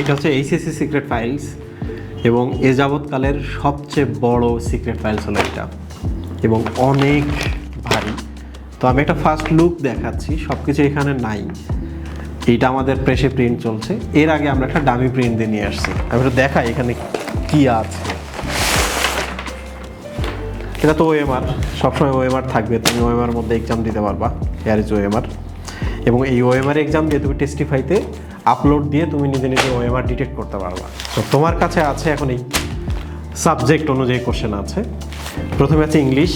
এটা হচ্ছে HSC secret files এবং এ যাবৎকালের সবচেয়ে বড় সিক্রেট ফাইলস হলো এটা এবং অনেক ভারী। তো আমি একটা ফার্স্ট লুক দেখাচ্ছি সব কিছু এখানে নাই। এইটা আমাদের প্রেসে প্রিন্ট চলছে। এর আগে আমরা একটা ডামি প্রিন্ট দিয়ে নিয়ে আসছি। আমি একটু দেখাই এখানে কি আছে। এটা তো ওএমআর সবসময় ওএমআর থাকবে, তুমি ওএমআর মধ্যে এক্সাম দিতে পারবা। এয়ার ইজ ওএমআর এবং এই ওএমআর এক্সাম দিয়ে তুমি টেস্টিফাইতে আপলোড দিয়ে তুমি নিজে নিজে ওএমআর ডিটেক্ট করতে পারবা। তো তোমার কাছে আছে এখন এই সাবজেক্ট অনুযায়ী কোশ্চেন আছে। প্রথমে আছে English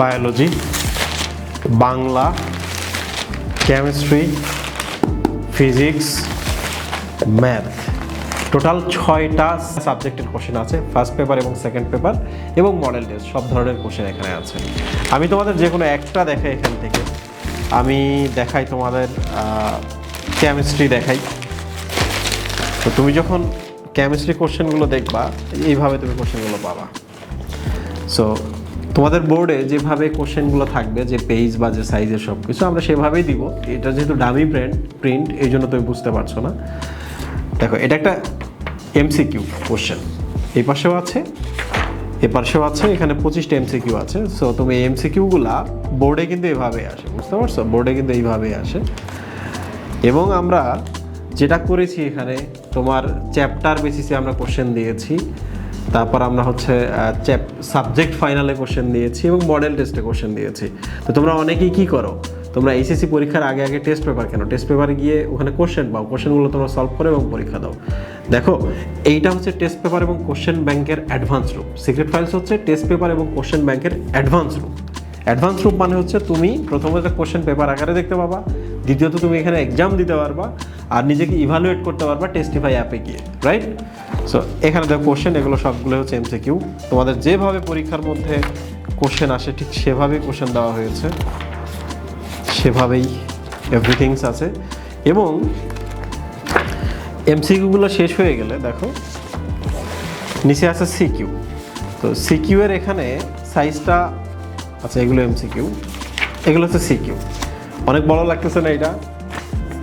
biology Bangla chemistry physics math total ছয়টা সাবজেক্টের কোশ্চেন আছে ফার্স্ট পেপার এবং সেকেন্ড পেপার এবং মডেল টেস্ট সব ধরনের কোশ্চেন এখানে আছে। আমি তোমাদের যে কোনো একটা দেখাই এখান থেকে। আমি দেখাই তোমাদের কেমিস্ট্রি দেখাই। তো তুমি যখন কেমিস্ট্রি কোশ্চেনগুলো দেখবা, এইভাবে তুমি কোশ্চেনগুলো পাবা। সো তোমাদের বোর্ডে যেভাবে কোশ্চেনগুলো থাকবে, যে পেজ বা যে সাইজের সব কিছু আমরা সেভাবেই দিব। এটা যেহেতু ডামি প্রিন্ট প্রিন্ট এই জন্য তুমি বুঝতে পারছ না। দেখো, এটা একটা এমসিকিউ কোশ্চেন এই পাশেও আছে, এ পাশেও আছে, এখানে পঁচিশটা এমসিকিউ আছে। সো তুমি এমসিকিউগুলা বোর্ডে কিন্তু এভাবে আসে, বুঝতে পারছ? বোর্ডে কিন্তু এইভাবেই আসে। এবং আমরা যেটা করেছি এখানে, তোমার চ্যাপ্টার বেসিসে আমরা কোশ্চেন দিয়েছি, তারপর আমরা হচ্ছে চ্যাপ সাবজেক্ট ফাইনালে কোশ্চেন দিয়েছি এবং মডেল টেস্টে কোশ্চেন দিয়েছি। তো তোমরা অনেকেই কী করো? তোমরা এইচএসসি পরীক্ষার আগে আগে টেস্ট পেপার কেন? টেস্ট পেপারে গিয়ে ওখানে কোশ্চেন পাও কোশ্চেনগুলো তোমরা সলভ করো এবং পরীক্ষা দাও। দেখো, এইটা হচ্ছে টেস্ট পেপার এবং কোশ্চেন ব্যাংকের অ্যাডভান্স রূপ। সিক্রেট ফাইলস হচ্ছে টেস্ট পেপার এবং কোশ্চেন ব্যাংকের অ্যাডভান্স রূপ। অ্যাডভান্স রূপ মানে হচ্ছে তুমি প্রথমত কোশ্চেন পেপার আকারে দেখতে পাবা দ্বিতীয়ত তুমি এখানে এক্সাম দিতে পারবা আর নিজেকে ইভালুয়েট করতে পারবা টেস্টিফাই অ্যাপে গিয়ে রাইট সো এখানে দেখো কোশ্চেন এগুলো সবগুলো হচ্ছে এমসিকিউ তোমাদের যেভাবে পরীক্ষার মধ্যে কোশ্চেন আসে, ঠিক সেভাবেই কোশ্চেন দেওয়া হয়েছে। সেভাবেই এভরিথিংস আছে। এবং এমসিকিউগুলো শেষ হয়ে গেলে, দেখো, নিচে আছে সিকিউ তো সিকিউ এর এখানে সাইজটা আচ্ছা এগুলো এমসিকিউ এগুলো হচ্ছে সিকিউ অনেক বড় লাগতেছে না এটা।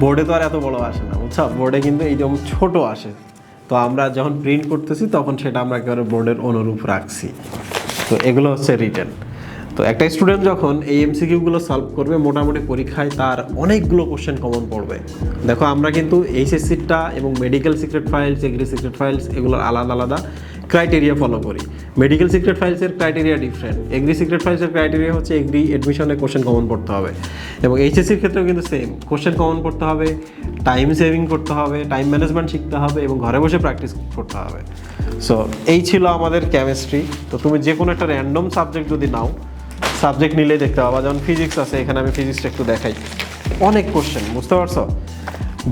বোর্ডে তো আর এত বড় আসে না, বুঝছ? বোর্ডে কিন্তু এইরকম ছোট আসে। তো আমরা যখন প্রিন্ট করতেছি, তখন সেটা আমরা একেবারে বোর্ডের অনুরূপ রাখছি। তো এগুলো হচ্ছে রিটেন তো একটা স্টুডেন্ট যখন এই এমসিকিউগুলো সলভ করবে, মোটামুটি পরীক্ষায় তার অনেকগুলো কোশ্চেন কমন পড়বে। দেখো, আমরা কিন্তু এইচএসসিটা এবং medical secret files agri secret files এগুলোর আলাদা আলাদা। ক্রাইটেরিয়া ফলো করি। মেডিকেল সিক্রেট ফাইলসের ক্রাইটেরিয়া ডিফারেন্ট এগ্রি সিক্রেট ফাইলসের ক্রাইটেরিয়া হচ্ছে এগ্রি এডমিশনে কোশ্চেন কমন পড়তে হবে। এবং এইচএসসির ক্ষেত্রেও কিন্তু সেম কোশ্চেন কমন পড়তে হবে টাইম সেভিং করতে হবে টাইম ম্যানেজমেন্ট শিখতে হবে এবং ঘরে বসে প্র্যাকটিস করতে হবে। সো এই ছিল আমাদের কেমিস্ট্রি তো তুমি যে কোনো একটা র্যান্ডম সাবজেক্ট যদি নাও সাবজেক্ট নিলেই দেখতে পাবা। যেমন ফিজিক্স আছে, এখানে আমি ফিজিক্সটা একটু দেখাই। অনেক কোশ্চেন বুঝতে পারছ?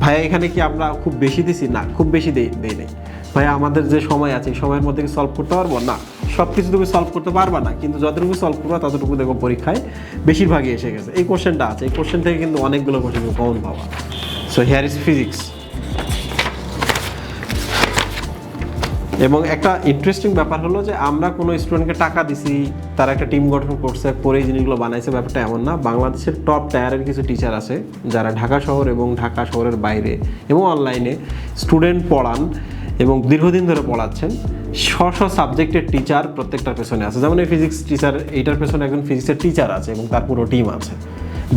ভাইয়া, এখানে কি আমরা খুব বেশি দিছি? না, খুব বেশি দেই দেই নেই। ভাইয়া আমাদের যে সময় আছে সময়ের মধ্যে কি সলভ করতে পারব? না। সব কিছু তুমি সলভ করতে পারবা না, কিন্তু যতটুকু সলভ করবা, ততটুকু দেখো পরীক্ষায় বেশিরভাগই এসে গেছে। এই কোশ্চেনটা আছে। এই কোশ্চেন থেকে কিন্তু অনেকগুলো কোশ্চেন কমন পাওয়া সো হেয়ার ইজ ফিজিক্স এবং একটা ইন্টারেস্টিং ব্যাপার হলো যে, আমরা কোনো স্টুডেন্টকে টাকা দিছি, তারা একটা টিম গঠন করছে পরে এই জিনিসগুলো বানাইছে, ব্যাপারটা এমন না। বাংলাদেশের টপ টায়ারের কিছু টিচার আছে, যারা ঢাকা শহর এবং ঢাকা শহরের বাইরে এবং অনলাইনে স্টুডেন্ট পড়ান। এবং দীর্ঘদিন ধরে পড়াচ্ছেন। স্ব স্ব সাবজেক্টের টিচার প্রত্যেকটার পেছনে আছে। যেমন এই ফিজিক্স টিচার এইটার পেছনে একজন ফিজিক্সের টিচার আছে এবং তার পুরো টিম আছে।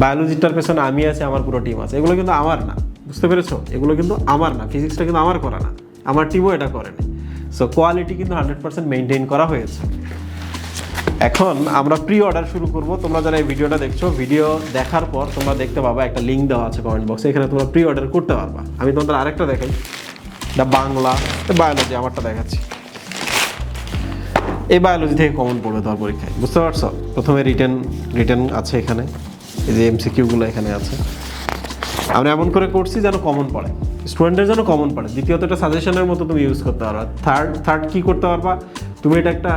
বায়োলজিটার পেছনে আমি আছি, আমার পুরো টিম আছে। এগুলো কিন্তু আমার না। বুঝতে পেরেছ? এগুলো কিন্তু আমার না। ফিজিক্সটা কিন্তু আমার করা না। আমার টিমও এটা করেনি সো কোয়ালিটি কিন্তু হান্ড্রেড পার্সেন্ট মেনটেন করা হয়েছে। এখন আমরা প্রি অর্ডার শুরু করব। তোমরা যারা এই ভিডিওটা দেখছ ভিডিও দেখার পর তোমরা দেখতে পাবা একটা লিঙ্ক দেওয়া আছে কমেন্ট বক্সে এখানে তোমরা প্রি অর্ডার করতে পারবা। আমি তোমাদের আরেকটা দেখাই। দা বাংলা বায়োলজি আমারটা দেখাচ্ছি। এই বায়োলজি থেকে কমন পড়বে তোমার পরীক্ষায়, বুঝতে পারছ? প্রথমে রিটেন রিটেন আছে এখানে, এই যে এমসিকিউগুলো এখানে আছে। আমরা এমন করে করছি যেন কমন পড়ে স্টুডেন্টের যেন কমন পড়ে। দ্বিতীয়ত এটা সাজেশনের মতো তুমি ইউজ করতে পারবা। থার্ড থার্ড কী করতে পারবা? তুমি এটা একটা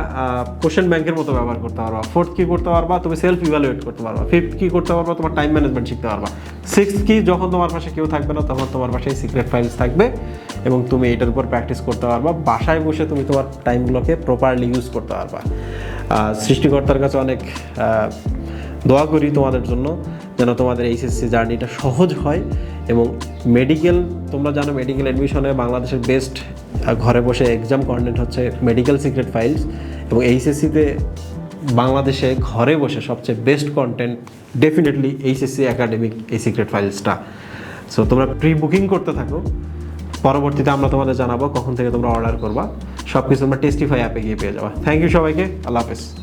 কোশ্চেন ব্যাংকের মতো ব্যবহার করতে পারবা। ফোর্থ কী করতে পারবা? তুমি সেলফ ইভ্যালুয়েট করতে পারবা। ফিফথ কী করতে পারবা? তোমার টাইম ম্যানেজমেন্ট শিখতে পারবা। সিক্সথ কি? যখন তোমার পাশে কেউ থাকবে না, তখন তোমার পাশে সিক্রেট ফাইলস থাকবে। এবং তুমি এটার উপর প্র্যাকটিস করতে পারবা। বাসায় বসে তুমি তোমার টাইমগুলোকে প্রপারলি ইউজ করতে পারবা। সৃষ্টিকর্তার কাছে অনেক দোয়া করি তোমাদের জন্য যেন তোমাদের এইচএসসি জার্নিটা সহজ হয় এবং মেডিকেল তোমরা জানো মেডিকেল অ্যাডমিশনে বাংলাদেশের বেস্ট ঘরে বসে এক্সাম কন্টেন্ট হচ্ছে মেডিকেল সিক্রেট ফাইলস এবং এইচএসসিতে বাংলাদেশে ঘরে বসে সবচেয়ে best content definitely HSC academic এই সিক্রেট ফাইলসটা সো তোমরা প্রি বুকিং করতে থাকো। পরবর্তীতে আমরা তোমাদের জানাব কখন থেকে তোমরা অর্ডার করবা। সব কিছু তোমরা টেস্টিফাই অ্যাপে গিয়ে পেয়ে যাবা। থ্যাংক ইউ সবাইকে। আল্লাহ হাফেজ।